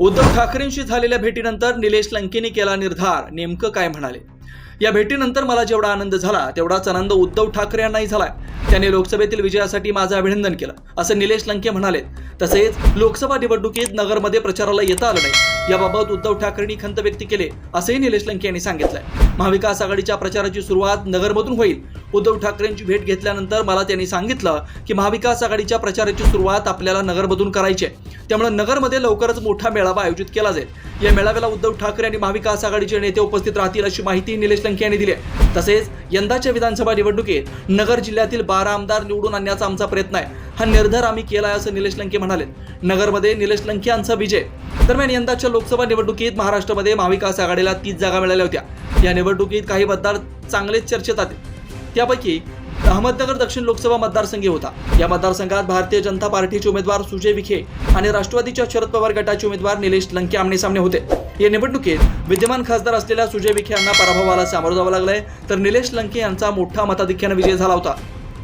उद्धव ठाकरेंशी झालेल्या भेटीनंतर निलेश लंकेने केला निर्धार. नेमकं काय म्हणाले? या भेटीनंतर मला जेवढा आनंद झाला तेवढाच आनंद उद्धव ठाकरे यांनाही झालाय त्याने लोकसभेतील विजयासाठी माझं अभिनंदन केलं. असं निलेश लंके म्हणाले. तसेच लोकसभा निवडणुकीत नगरमध्ये प्रचाराला येता आलं नाही. याबाबत उद्धव ठाकरेंनी खंत व्यक्त केले असंही निलेश लंके यांनी सांगितलंय. महाविकास आघाडीच्या प्रचाराची सुरुवात नगरमधून होईल. उद्धव ठाकरेंची भेट घेतल्यानंतर मला त्यांनी सांगितलं की महाविकास आघाडीच्या प्रचाराची सुरुवात आपल्याला नगरमधून करायची आहे. त्यामुळे नगरमध्ये लवकरच मोठा मेळावा आयोजित केला जाईल. या मेळाव्याला उद्धव ठाकरे आणि महाविकास आघाडीचे नेते उपस्थित राहतील अशी माहिती निलेश लंके यांनी दिली आहे. तसेच यंदाच्या विधानसभा निवडणुकीत नगर जिल्ह्यातील बारा आमदार निवडून आणण्याचा आमचा प्रयत्न आहे. हा निर्धार आम्ही केला आहे असं निलेश लंके म्हणाले. नगरमध्ये निलेश लंके यांचा विजय. दरम्यान यंदाच्या लोकसभा निवडणुकीत महाराष्ट्रामध्ये महाविकास आघाडीला तीस जागा मिळाल्या होत्या. या निवडणुकीत काही मतदार चांगलेच चर्चेत आले त्यापैकी अहमदनगर दक्षिण लोकसभा मतदारसंघ होता. या मतदारसंघात भारतीय जनता पार्टीचे उमेदवार सुजय विखे आणि राष्ट्रवादीच्या शरद पवार गटाचे उमेदवार निलेश लंके आमने सामने होते. या निवडणुकीत विद्यमान खासदार असलेल्या सुजय विखे यांना पराभवाला सामोरं जावं लागलंय. तर निलेश लंके यांचा मोठा मताधिक्यानं विजय झाला होता.